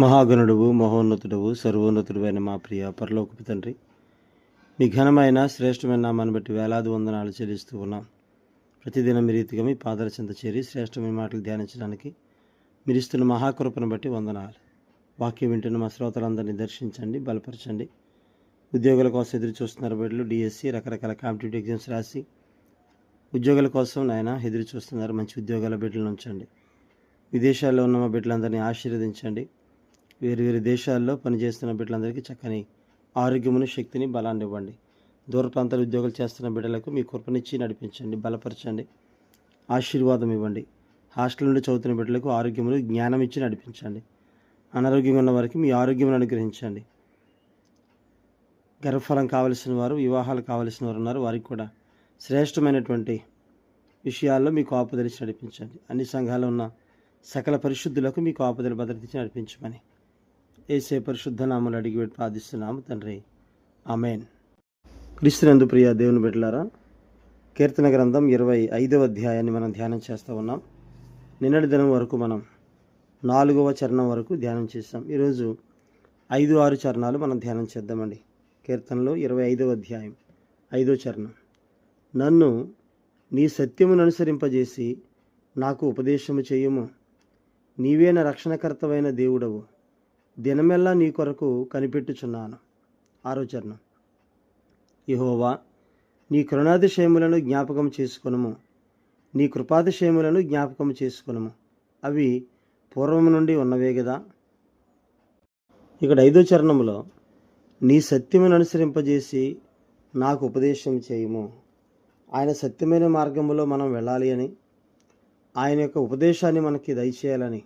మహాగణుడువు మహోన్నతుడవు సర్వోన్నతుడువైన మా ప్రియ పరలోకపు తండ్రి మీ ఘనమైన శ్రేష్టమైన నామాన్ని బట్టి వేలాది వందనాలు చెల్లిస్తూ ఉన్నాం. ప్రతిదినం మీ రీతిగా మీ పాదల చెంత చేరి శ్రేష్టమైన మాటలు ధ్యానించడానికి మీరు ఇస్తున్న మహాకృపను బట్టి వందనాలు. వాక్యం వింటున్న మా శ్రోతలందరినీ దర్శించండి బలపరచండి. ఉద్యోగుల కోసం ఎదురు చూస్తున్నారు బిడ్డలు డిఎస్సి రకరకాల కాంపిటేటివ్ ఎగ్జామ్స్ రాసి ఉద్యోగాల కోసం నాయన ఎదురు చూస్తున్నారు. మంచి ఉద్యోగాల బిడ్డలను ఉంచండి. విదేశాల్లో ఉన్న మా బిడ్డలందరినీ ఆశీర్వదించండి. వేరు వేరు దేశాల్లో పనిచేస్తున్న బిడ్డలందరికీ చక్కని ఆరోగ్యమును శక్తిని బలాన్ని ఇవ్వండి. దూర ప్రాంతాల ఉద్యోగాలు చేస్తున్న బిడ్డలకు మీ కృపనిచ్చి నడిపించండి బలపరచండి ఆశీర్వాదం ఇవ్వండి. హాస్టల్ నుండి చదువుతున్న బిడ్డలకు ఆరోగ్యమును జ్ఞానం ఇచ్చి నడిపించండి. అనారోగ్యంగా ఉన్న వారికి మీ ఆరోగ్యమును అనుగ్రహించండి. గర్భఫలం కావలసిన వారు వివాహాలు కావలసిన వారు ఉన్నారు. వారికి కూడా శ్రేష్టమైనటువంటి విషయాల్లో మీకు ఆపదలిచి నడిపించండి. అన్ని సంఘాలు ఉన్న సకల పరిశుద్ధులకు మీకు ఆపదలు భద్రత నడిపించమని ఏసే పరిశుద్ధ నామలు అడిగి ప్రార్థిస్తున్నాము తండ్రి. అమేన్ క్రీస్తునందు ప్రియ దేవుని బిడ్డలారా కీర్తన గ్రంథం ఇరవై ఐదవ అధ్యాయాన్ని మనం ధ్యానం చేస్తూ ఉన్నాం. నిన్నటి దినం వరకు మనం నాలుగవ చరణం వరకు ధ్యానం చేస్తాం ఈరోజు ఐదు ఆరు చరణాలు మనం ధ్యానం చేద్దామండి. కీర్తనలో ఇరవై ఐదవ అధ్యాయం ఐదో చరణం. నన్ను నీ సత్యమును అనుసరింపజేసి నాకు ఉపదేశము చేయుము. నీవే నా రక్షణకర్తవైన దేవుడవు. దినమెల్లా నీ కొరకు కనిపెట్టుచున్నాను. ఆరో చరణం. యహోవా నీ కరుణాతిశయములను జ్ఞాపకం చేసుకునము. నీ కృపాతిశయములను జ్ఞాపకం చేసుకునము. అవి పూర్వం నుండి ఉన్నవే కదా ఇక్కడ ఐదో చరణంలో నీ సత్యమును అనుసరింపజేసి నాకు ఉపదేశం చేయము. ఆయన సత్యమైన మార్గంలో మనం వెళ్ళాలి అని ఆయన యొక్క ఉపదేశాన్ని మనకి దయచేయాలని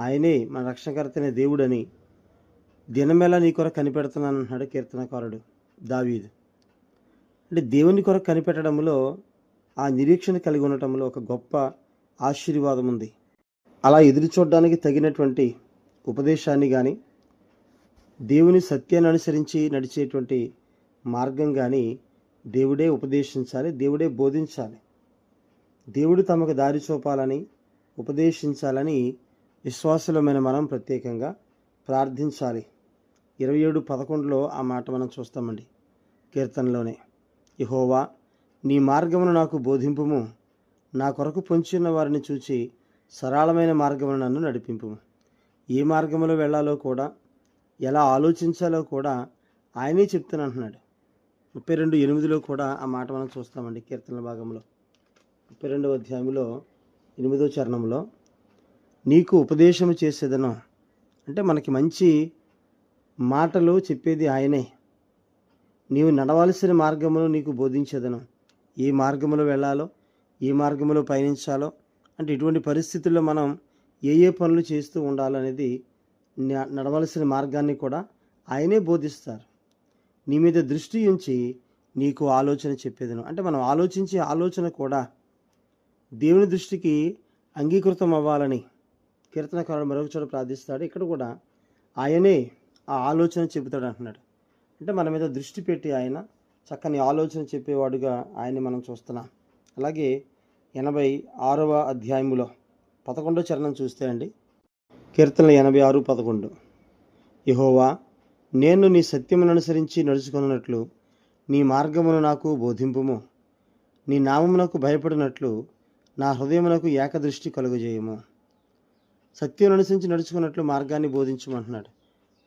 ఆయనే మన రక్షణకర్తనే దేవుడని దినమేలా నీ కొరకు కనిపెడుతున్నాను అంటున్నాడు కీర్తనకారుడు దావీదు. అంటే దేవుని కొరకు కనిపెట్టడంలో ఆ నిరీక్షణ కలిగి ఉండటంలో ఒక గొప్ప ఆశీర్వాదం ఉంది. అలా ఎదురు చూడడానికి తగినటువంటి ఉపదేశాన్ని కానీ దేవుని సత్యాన్ని అనుసరించి నడిచేటువంటి మార్గం కానీ దేవుడే ఉపదేశించాలి దేవుడే బోధించాలి. దేవుడు తమకు దారి చూపాలని ఉపదేశించాలని విశ్వాసులమైన మనం ప్రత్యేకంగా ప్రార్థించాలి. ఇరవై ఏడు పదకొండులో ఆ మాట మనం చూస్తామండి. కీర్తనలోనే యహోవా నీ మార్గమును నాకు బోధింపుము. నా కొరకు పొంచిన వారిని చూచి సరళమైన మార్గమును నన్ను నడిపింపుము. ఏ మార్గంలో వెళ్ళాలో కూడా ఎలా ఆలోచించాలో కూడా ఆయనే చెప్తాను అంటున్నాడు. ముప్పై రెండు ఎనిమిదిలో కూడా ఆ మాట మనం చూస్తామండి కీర్తనల భాగంలో. ముప్పై రెండవ అధ్యాయంలో ఎనిమిదో చరణంలో నీకు ఉపదేశము చేసేదను. అంటే మనకి మంచి మాటలు చెప్పేది ఆయనే. నీవు నడవలసిన మార్గమును నీకు బోధించేదను. ఏ మార్గములో వెళ్ళాలో ఏ మార్గములో పయనించాలో అంటే ఇటువంటి పరిస్థితుల్లో మనం ఏ ఏ పనులు చేస్తూ ఉండాలనేది నడవలసిన మార్గాన్ని కూడా ఆయనే బోధిస్తారు. నీ మీద దృష్టి ఉంచి నీకు ఆలోచన చెప్పేదను. అంటే మనం ఆలోచించే ఆలోచన కూడా దేవుని దృష్టికి అంగీకృతం అవ్వాలని కీర్తనకారుడు మరొక చోట ప్రార్థిస్తాడు. ఇక్కడ కూడా ఆయనే ఆ ఆలోచన చెబుతాడు అంటున్నాడు. అంటే మన మీద దృష్టి పెట్టి ఆయన చక్కని ఆలోచన చెప్పేవాడుగా ఆయన్ని మనం చూస్తున్నాం. అలాగే ఎనభై ఆరవ అధ్యాయములో పదకొండో చరణం చూస్తే అండి. కీర్తనలు ఎనభై ఆరు పదకొండు. యహోవా నేను నీ సత్యమును అనుసరించి నడుచుకున్నట్లు నీ మార్గమును నాకు బోధింపుము. నీ నామమునకు భయపడినట్లు నా హృదయమునకు ఏకదృష్టి కలుగజేయము. సత్యం అనుసరించి నడుచుకున్నట్లు మార్గాన్ని బోధించమంటున్నాడు.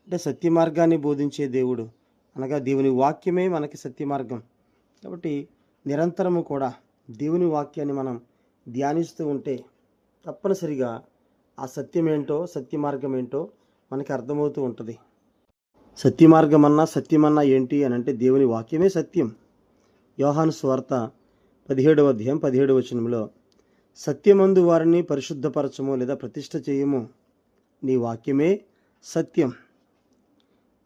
అంటే సత్య మార్గాన్ని బోధించే దేవుడు. అనగా దేవుని వాక్యమే మనకి సత్య మార్గం కాబట్టి నిరంతరము కూడా దేవుని వాక్యాన్ని మనం ధ్యానిస్తూ ఉంటే తప్పనిసరిగా ఆ సత్యం ఏంటో సత్య మార్గం ఏంటో మనకి అర్థమవుతూ ఉంటుంది. సత్య మార్గం అన్నా సత్యమన్నా ఏంటి అని అంటే దేవుని వాక్యమే సత్యం. యోహాను స్వార్త పదిహేడవ అధ్యాయం పదిహేడవ వచనంలో సత్యమందు వారిని పరిశుద్ధపరచము లేదా ప్రతిష్ట చేయము. నీ వాక్యమే సత్యం.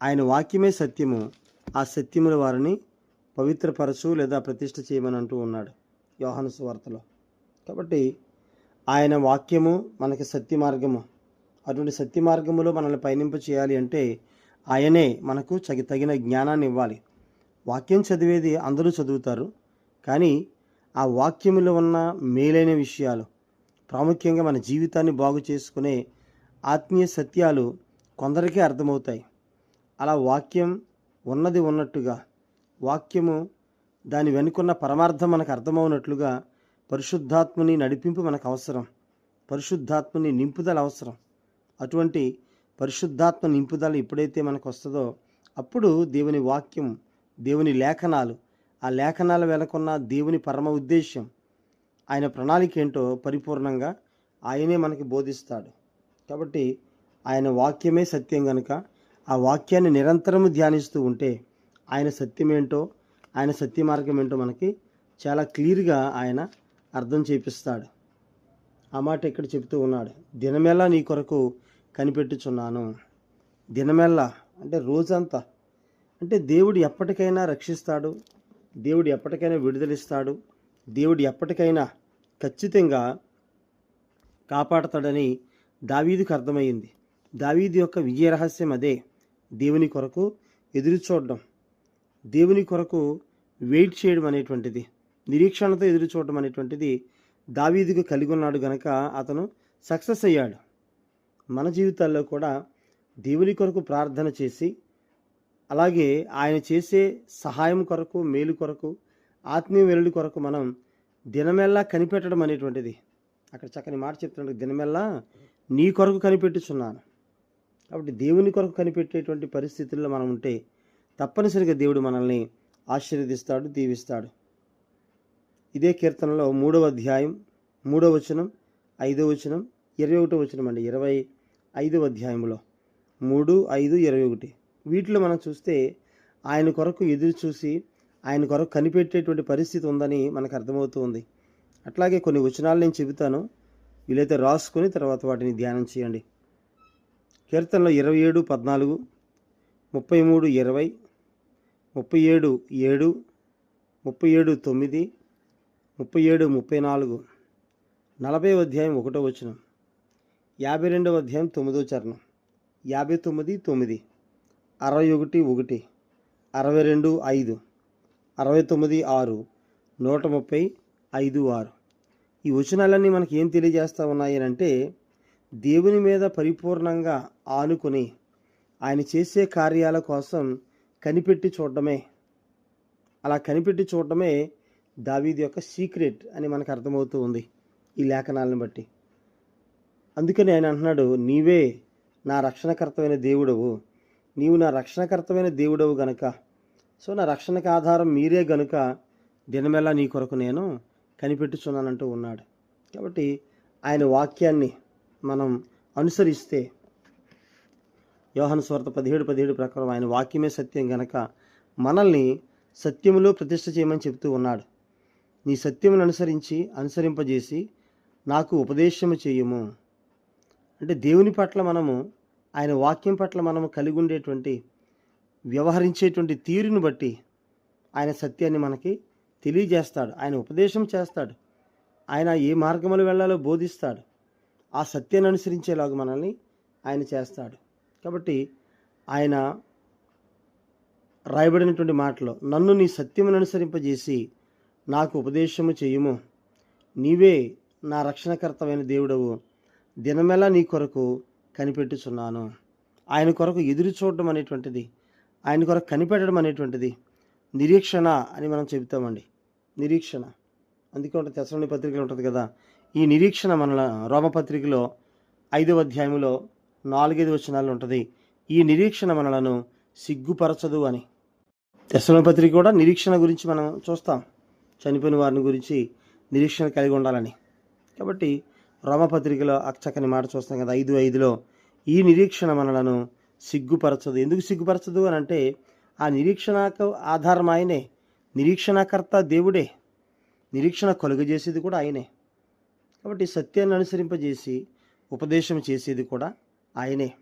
ఆయన వాక్యమే సత్యము. ఆ సత్యముల వారిని పవిత్రపరచు లేదా ప్రతిష్ట చేయమని అంటూ ఉన్నాడు యోహాను సువార్తలో. కాబట్టి ఆయన వాక్యము మనకి సత్య మార్గము అటువంటి సత్య మార్గములో మనల్ని పయనింప చేయాలి అంటే ఆయనే మనకు చగి తగిన జ్ఞానాన్ని ఇవ్వాలి. వాక్యం చదివేది అందరూ చదువుతారు. కానీ ఆ వాక్యములో ఉన్న మేలైన విషయాలు ప్రాముఖ్యంగా మన జీవితాన్ని బాగు చేసుకునే ఆత్మీయ సత్యాలు కొందరికే అర్థమవుతాయి. అలా వాక్యం ఉన్నది ఉన్నట్టుగా వాక్యము దాని వెనుకున్న పరమార్థం మనకు అర్థమవునట్లుగా పరిశుద్ధాత్మని నడిపింపు మనకు అవసరం. పరిశుద్ధాత్మని నింపుదల అవసరం. అటువంటి పరిశుద్ధాత్మ నింపుదల ఎప్పుడైతే మనకు వస్తుందో అప్పుడు దేవుని వాక్యం దేవుని లేఖనాలు ఆ లేఖనాల వెనుకున్న దేవుని పరమ ఉద్దేశ్యం ఆయన ప్రణాళిక ఏంటో పరిపూర్ణంగా ఆయనే మనకి బోధిస్తాడు. కాబట్టి ఆయన వాక్యమే సత్యం కనుక ఆ వాక్యాన్ని నిరంతరము ధ్యానిస్తూ ఉంటే ఆయన సత్యమేంటో ఆయన సత్య మార్గం ఏంటో మనకి చాలా క్లియర్గా ఆయన అర్థం చేపిస్తాడు. ఆ మాట ఇక్కడ చెబుతూ ఉన్నాడు దినమెల్లా నీ కొరకు కనిపెట్టుచున్నాను. దినమెల్లా అంటే రోజంతా అంటే దేవుడు ఎప్పటికైనా రక్షిస్తాడు దేవుడు ఎప్పటికైనా విడుదలిస్తాడు. దేవుడు ఎప్పటికైనా ఖచ్చితంగా కాపాడతాడని దావీదుకు అర్థమైంది. దావీదు యొక్క విజయ రహస్యం అదే. దేవుని కొరకు ఎదురు చూడడం. దేవుని కొరకు వెయిట్ చేయడం అనేటువంటిది. నిరీక్షణతో ఎదురు చూడడం అనేటువంటిది దావీదుకు కలిగి ఉన్నాడు గనక అతను సక్సెస్ అయ్యాడు. మన జీవితాల్లో కూడా దేవుని కొరకు ప్రార్థన చేసి అలాగే ఆయన చేసే సహాయం కొరకు మేలు కొరకు ఆత్మీయ వెలుడి కొరకు మనం దినమెల్లా కనిపెట్టడం అనేటువంటిది. అక్కడ చక్కని మాట చెప్తున్నాడు దినమెల్లా నీ కొరకు కనిపెట్టుచున్నాను. కాబట్టి దేవుని కొరకు కనిపెట్టేటువంటి పరిస్థితుల్లో మనం ఉంటే తప్పనిసరిగా దేవుడు మనల్ని ఆశీర్వదిస్తాడు దీవిస్తాడు. ఇదే కీర్తనలో మూడవ అధ్యాయం మూడవ వచనం ఐదవ వచనం ఇరవై ఒకటో వచనం అండి. ఇరవై ఐదవ అధ్యాయంలో మూడు ఐదు ఇరవై ఒకటి. వీటిలో మనం చూస్తే ఆయన కొరకు ఎదురు చూసి ఆయన కొరకు కనిపెట్టేటువంటి పరిస్థితి ఉందని మనకు అర్థమవుతుంది. అట్లాగే కొన్ని వచనాలు నేను చెబుతాను. వీలైతే రాసుకొని తర్వాత వాటిని ధ్యానం చేయండి. కీర్తనలో ఇరవై ఏడు పద్నాలుగు ముప్పై మూడు ఇరవై ముప్పై ఏడు ఏడు ముప్పై ఏడు తొమ్మిది ముప్పై ఏడు ముప్పై నాలుగు. నలభై అధ్యాయం ఒకటో వచనం. యాభై రెండవ అధ్యాయం తొమ్మిదో చరణం. యాభై తొమ్మిది తొమ్మిది. అరవై ఒకటి ఒకటి. అరవై రెండు ఐదు. అరవై తొమ్మిది ఆరు. నూట ముప్పై ఐదు ఆరు. ఈ వచనాలన్నీ మనకి ఏం తెలియజేస్తూ ఉన్నాయి అని అంటే దేవుని మీద పరిపూర్ణంగా ఆనుకుని ఆయన చేసే కార్యాల కోసం కనిపెట్టి చూడడమే. అలా కనిపెట్టి చూడడమే దావీది యొక్క సీక్రెట్ అని మనకు అర్థమవుతూ ఉంది ఈ లేఖనాలను బట్టి. అందుకని ఆయన అంటున్నాడు నీవే నా రక్షణకర్తమైన దేవుడవు. నీవు నా రక్షణకర్తమైన దేవుడవు గనుక. సో నా రక్షణకు ఆధారం మీరే గనుక దినమెలా నీ కొరకు నేను కనిపెట్టుచున్నానంటూ ఉన్నాడు. కాబట్టి ఆయన వాక్యాన్ని మనం అనుసరిస్తే యోహన స్వార్థ పదిహేడు పదిహేడు ప్రకారం ఆయన వాక్యమే సత్యం గనక మనల్ని సత్యములో ప్రతిష్ట చేయమని చెప్తూ ఉన్నాడు. నీ సత్యమును అనుసరించి అనుసరింపజేసి నాకు ఉపదేశము చేయము. అంటే దేవుని పట్ల మనము ఆయన వాక్యం పట్ల మనము కలిగి ఉండేటువంటి వ్యవహరించేటువంటి తీరుని బట్టి ఆయన సత్యాన్ని మనకి తెలియజేస్తాడు. ఆయన ఉపదేశం చేస్తాడు. ఆయన ఏ మార్గములు వెళ్ళాలో బోధిస్తాడు. ఆ సత్యాన్ని అనుసరించేలాగా మనల్ని ఆయన చేస్తాడు. కాబట్టి ఆయన రాయబడినటువంటి మాటలో నన్ను నీ సత్యమును అనుసరింపజేసి నాకు ఉపదేశము చేయుము. నీవే నా రక్షణకర్తమైన దేవుడవు. దినమెలా నీ కొరకు కనిపెట్టుచున్నాను. ఆయన కొరకు ఎదురు చూడడం అనేటువంటిది ఆయన కొరకు కనిపెట్టడం అనేటువంటిది నిరీక్షణ అని మనం చెబుతామండి. నిరీక్షణ. అందుకే ఉంటుంది తెసలోని ఉంటుంది కదా. ఈ నిరీక్షణ మన రోమపత్రికలో ఐదవ అధ్యాయంలో నాలుగైదు వచనాలు ఉంటుంది. ఈ నిరీక్షణ మనలను సిగ్గుపరచదు అని. తెసలోని పత్రిక కూడా నిరీక్షణ గురించి మనం చూస్తాం. చనిపోయిన వారిని గురించి నిరీక్షణ కలిగి ఉండాలని. కాబట్టి రోమపత్రికలో అచ్చకని మాట చూస్తాం కదా ఐదు ఐదులో ఈ నిరీక్షణ మనలను సిగ్గుపరచదు. ఎందుకు సిగ్గుపరచదు అని అంటే ఆ నిరీక్షణకు ఆధారం ఆయనే. నిరీక్షణకర్త దేవుడే. నిరీక్షణ కలుగజేసేది కూడా ఆయనే. కాబట్టి సత్యాన్ని అనుసరింపజేసి ఉపదేశం చేసేది కూడా ఆయనే.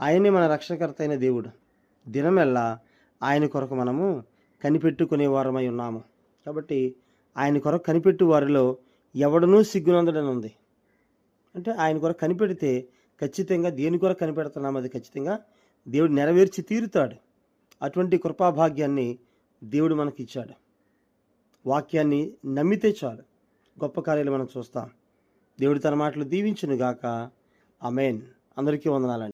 ఆయనే మన రక్షణకర్త అయిన దేవుడు. దినమెల్లా ఆయన కొరకు మనము కనిపెట్టుకునే వారమై ఉన్నాము. కాబట్టి ఆయన కొరకు కనిపెట్టు వారిలో ఎవడనూ సిగ్గునందడనుంది. అంటే ఆయన కొరకు కనిపెడితే ఖచ్చితంగా దేని కొరకు కనిపెడుతున్నాం అది ఖచ్చితంగా దేవుడు నెరవేర్చి తీరుతాడు. అటువంటి కృపాభాగ్యాన్ని దేవుడు మనకి ఇచ్చాడు వాక్యాన్ని నమ్మితే చాలు. గొప్ప కార్యాలు మనం చూస్తాం. దేవుడు తన మాటలు దీవించును గాక అమేన్ అందరికీ వందనాలండి.